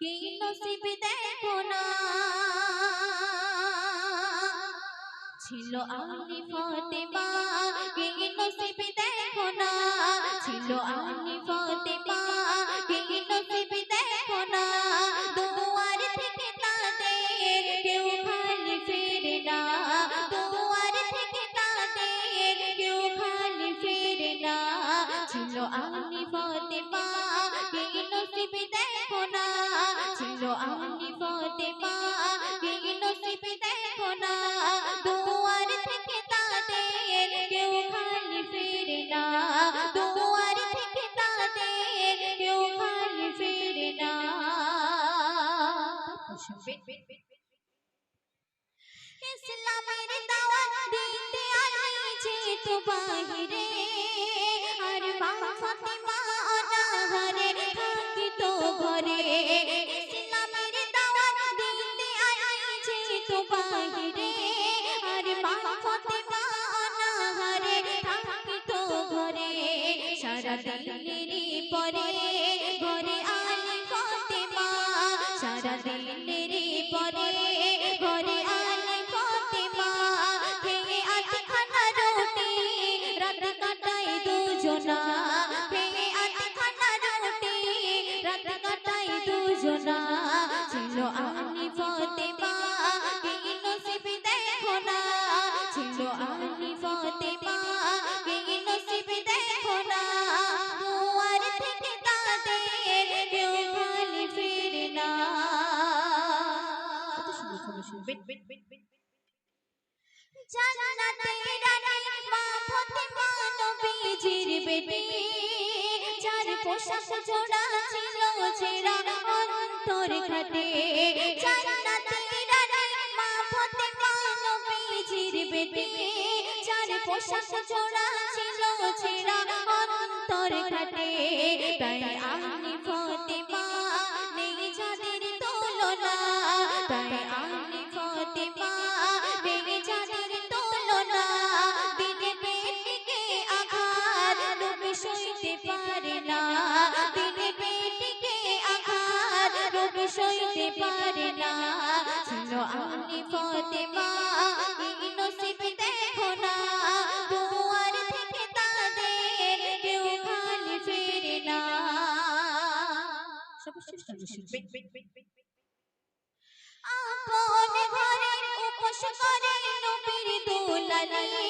কি নসিব দেখো না ছিল আলি ফাতেমা কি নসিব দেখো না ছিল আলি ফাতেমা কি নসিব দেখো না দুয়ার থেকে তাদের কেউ খালি ফিরে না। দুয়ার থেকে তাদের কেউ খালি ফিরে না। ছিল আলি ফাতেমা কি নসিব দেখো ইসলামের দাওয়াত দিতে আইছে তো বাহিরে। আর মা ফাতেমা অনাহারে থাকি তো ঘরে। ইসলামের দাওয়াত দিতে আইছে তো বাহিরে। আর মা ফাতেমা অনাহারে থাকি তো ঘরে। সারা দিনেরই পরে ছিল ঘাটে জান্নাতের রানী মা ফাতেমা নবীজির বেটি, যার পোশাক জোড়া ছিল ছেঁড়া অন্তর ঘাটে তাই আলি সইতে পারে না। ছিল আলি ফাতেমা নসিব দেখো না। দুয়ার থেকে তাদের কেউ খালি ফিরে না। আপন ঘরে উপোস করে নবীর দুলালি।